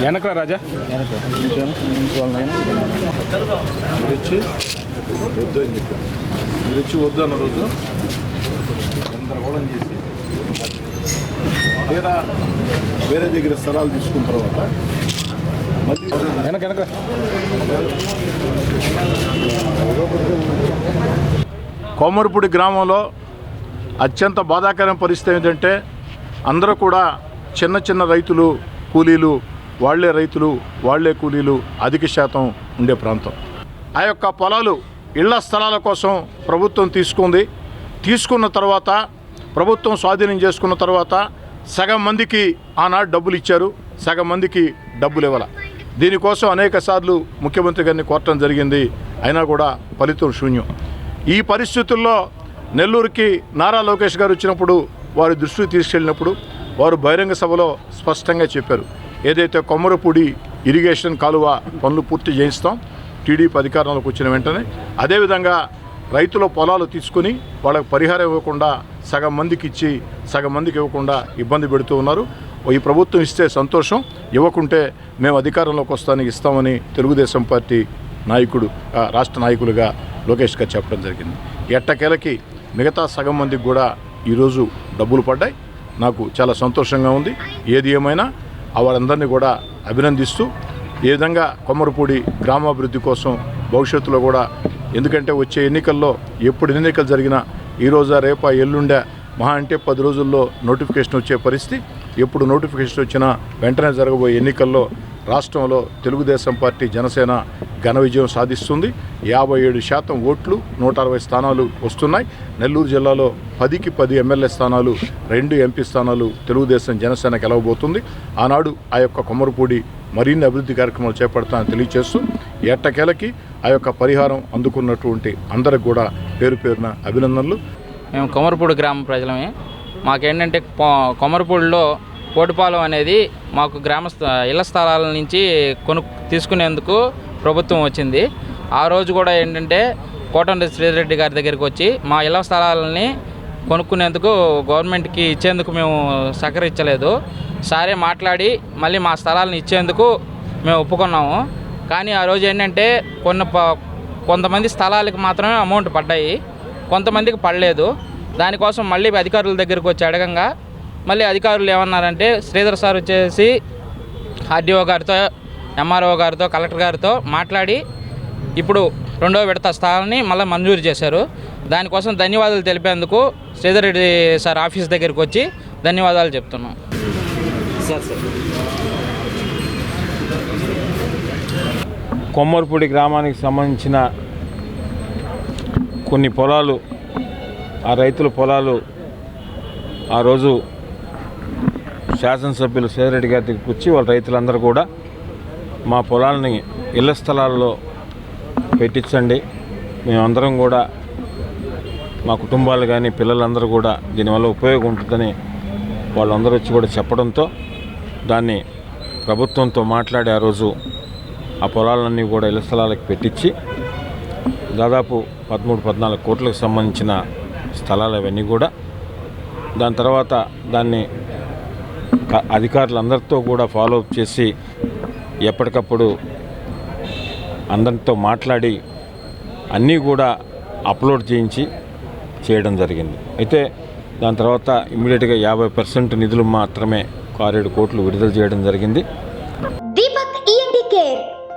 వెనకరా రాజా? వచ్చి వద్దు అని చెప్పాను మీరు వచ్చి వద్దు అన్న రోజు. గందరగోళం చేసి వేరే వేరే దగ్గర స్థలాలు తీసుకున్న తర్వాత మళ్ళీ వెనక వెనక. కోమరపూడి గ్రామంలో అత్యంత బాధాకరమైన పరిస్థితి ఏంటంటే అందరూ కూడా చిన్న చిన్న రైతులు కూలీలు వాళ్ళే రైతులు వాళ్ళే కూలీలు అధిక శాతం ఉండే ప్రాంతం. ఆ యొక్క పొలాలు ఇళ్ళ స్థలాల కోసం ప్రభుత్వం తీసుకుంది. తీసుకున్న తర్వాత ప్రభుత్వం స్వాధీనం చేసుకున్న తర్వాత సగం మందికి ఆనాడు డబ్బులు ఇచ్చారు సగం మందికి డబ్బులు ఇవ్వాల. దీనికోసం అనేక సార్లు ముఖ్యమంత్రి గారిని కోరటం జరిగింది. అయినా కూడా ఫలితం శూన్యం. ఈ పరిస్థితుల్లో నెల్లూరుకి నారా లోకేష్ గారు వచ్చినప్పుడు వారి దృష్టికి తీసుకెళ్ళినప్పుడు వారు బహిరంగ సభలో స్పష్టంగా చెప్పారు. ఏదైతే కొమ్మరపూడి ఇరిగేషన్ కాలువ పనులు పూర్తి చేయిస్తాం టీడీపీ అధికారంలోకి వచ్చిన వెంటనే. అదేవిధంగా రైతుల పొలాలు తీసుకుని వాళ్ళకి పరిహారం ఇవ్వకుండా సగం మందికి ఇచ్చి సగం మందికి ఇవ్వకుండా ఇబ్బంది పెడుతూ ఉన్నారు. ఈ ప్రభుత్వం ఇస్తే సంతోషం. ఇవ్వకుంటే మేము అధికారంలోకి వస్తానికి ఇస్తామని తెలుగుదేశం పార్టీ నాయకుడు రాష్ట్ర నాయకులుగా లోకేష్ గారు చెప్పడం జరిగింది. ఎట్టకేలకి మిగతా సగం మందికి కూడా ఈరోజు డబ్బులు పడ్డాయి. నాకు చాలా సంతోషంగా ఉంది. ఏది ఏమైనా వారందరినీ వాళ్ళందరినీ కూడా అభినందిస్తూ ఏ విధంగా కొమ్మరపూడి గ్రామాభివృద్ధి కోసం భవిష్యత్తులో కూడా ఎందుకంటే వచ్చే ఎన్నికల్లో ఎప్పుడు ఎన్నికలు జరిగినా ఈరోజా రేపా ఎల్లుండే మహా అంటే పది రోజుల్లో నోటిఫికేషన్ వచ్చే పరిస్థితి. ఎప్పుడు నోటిఫికేషన్ వచ్చినా వెంటనే జరగబోయే ఎన్నికల్లో రాష్ట్రంలో తెలుగుదేశం పార్టీ జనసేన ఘన విజయం సాధిస్తుంది. యాభై ఏడు శాతం ఓట్లు నూట అరవై స్థానాలు వస్తున్నాయి. నెల్లూరు జిల్లాలో పదికి పది ఎమ్మెల్యే స్థానాలు రెండు ఎంపీ స్థానాలు తెలుగుదేశం జనసేన గెలవబోతుంది. ఆనాడు ఆ యొక్క కొమ్మరపూడి మరిన్ని అభివృద్ధి కార్యక్రమాలు చేపడతానని తెలియజేస్తూ ఎట్టకేలకి ఆ యొక్క పరిహారం అందుకున్నటువంటి అందరికి కూడా పేరు పేరున అభినందనలు. మేము కొమరపూడి గ్రామ ప్రజలమే. మాకేంటంటే కొమరపూడిలో కోటిపాలెం అనేది మాకు గ్రామ స్థ- ఇళ్ళ స్థలాల నుంచి కొను తీసుకునేందుకు ప్రభుత్వం వచ్చింది. ఆ రోజు కూడా ఏంటంటే కోటంరెడ్డి శ్రీరెడ్డి గారి దగ్గరికి వచ్చి మా ఇళ్ళ స్థలాలని కొనుక్కునేందుకు గవర్నమెంట్కి ఇచ్చేందుకు మేము సహకరించలేదు. సారే మాట్లాడి మళ్ళీ మా స్థలాలను ఇచ్చేందుకు మేము ఒప్పుకున్నాము. కానీ ఆ రోజు ఏంటంటే కొన్ని ప- కొంతమంది స్థలాలకు మాత్రమే అమౌంట్ పడ్డాయి. కొంతమందికి పడలేదు. దానికోసం మళ్ళీ అధికారుల దగ్గరికి వచ్చి అడగంగా. మళ్ళీ అధికారులు ఏమన్నారంటే శ్రీధర్ సార్ వచ్చేసి ఆర్డీఓ గారితో ఎంఆర్ఓ గారితో కలెక్టర్ గారితో మాట్లాడి ఇప్పుడు రెండో విడత స్థలాన్ని మళ్ళీ మంజూరు చేశారు. దానికోసం ధన్యవాదాలు తెలిపేందుకు శ్రీధర్ రెడ్డి సార్ ఆఫీస్ దగ్గరికి వచ్చి ధన్యవాదాలు చెప్తున్నాం. కొమ్మర్పూడి గ్రామానికి సంబంధించిన కొన్ని పొలాలు ఆ రైతుల పొలాలు ఆ రోజు శాసనసభ్యులు సేదరెడ్డి గారి దగ్గరికి వచ్చి వాళ్ళ రైతులందరూ కూడా మా పొలాలని ఇళ్ళ స్థలాల్లో పెట్టించండి. మేమందరం కూడా మా కుటుంబాలు కానీ పిల్లలందరూ కూడా దీనివల్ల ఉపయోగం ఉంటుందని వాళ్ళందరూ వచ్చి కూడా చెప్పడంతో దాన్ని ప్రభుత్వంతో మాట్లాడి ఆ రోజు ఆ పొలాలన్నీ కూడా ఇళ్ళ స్థలాలకు పెట్టించి దాదాపు పదమూడు పద్నాలుగు కోట్లకు సంబంధించిన స్థలాలు అవన్నీ కూడా దాని తర్వాత దాన్ని అధికారులందరితో కూడా ఫాలో అప్ చేసి ఎప్పటికప్పుడు అందరితో మాట్లాడి అన్నీ కూడా అప్లోడ్ చేయించి చేయడం జరిగింది. అయితే దాని తర్వాత ఇమ్మీడియట్గా యాభై పర్సెంట్ నిధులు మాత్రమే ఆరేడు కోట్లు విడుదల చేయడం జరిగింది. దీపక్ కేర్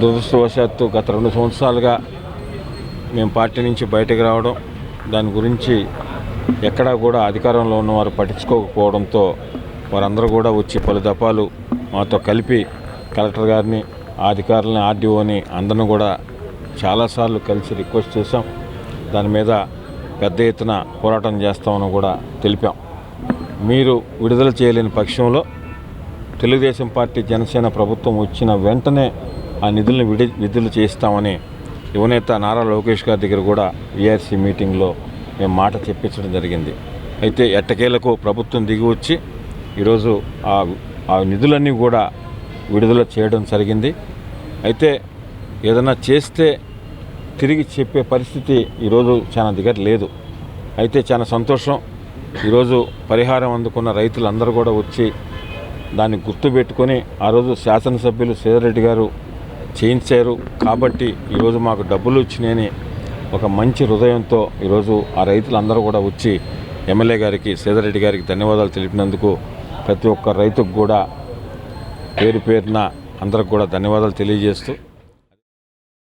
దురదృష్టవశాత్తు గత రెండు సంవత్సరాలుగా మేము పార్టీ నుంచి బయటకు రావడం దాని గురించి ఎక్కడా కూడా అధికారంలో ఉన్నవారు పట్టించుకోకపోవడంతో వారందరూ కూడా వచ్చి పలు దఫాలు మాతో కలిపి కలెక్టర్ గారిని అధికారులని ఆర్డీఓని అందరిని కూడా చాలాసార్లు కలిసి రిక్వెస్ట్ చేశాం. దాని మీద పెద్ద ఎత్తున పోరాటం చేస్తామని కూడా తెలిపాం. మీరు విడుదల చేయలేని పక్షంలో తెలుగుదేశం పార్టీ జనసేన ప్రభుత్వం వచ్చిన వెంటనే ఆ నిధులను విడి విడుదల చేస్తామని యువనేత నారా లోకేష్ గారి దగ్గర కూడా వీఆర్సీ మీటింగ్లో మేము మాట చెప్పించడం జరిగింది. అయితే ఎట్టకేలకు ప్రభుత్వం దిగి వచ్చి ఈరోజు ఆ ఆ నిధులన్నీ కూడా విడుదల చేయడం జరిగింది. అయితే ఏదైనా చేస్తే తిరిగి చెప్పే పరిస్థితి ఈరోజు చాలా దగ్గర లేదు. అయితే చాలా సంతోషం. ఈరోజు పరిహారం అందుకున్న రైతులందరూ కూడా వచ్చి దాన్ని గుర్తుపెట్టుకొని ఆ రోజు శాసనసభ్యులు సేదరెడ్డి గారు చేయించారు. కాబట్టి ఈరోజు మాకు డబ్బులు వచ్చినాయని ఒక మంచి హృదయంతో ఈరోజు ఆ రైతులందరూ కూడా వచ్చి ఎమ్మెల్యే గారికి సేదరెడ్డి గారికి ధన్యవాదాలు తెలిపినందుకు ప్రతి ఒక్క రైతుకు కూడా పేరు పేరున అందరికి కూడా ధన్యవాదాలు తెలియజేస్తూ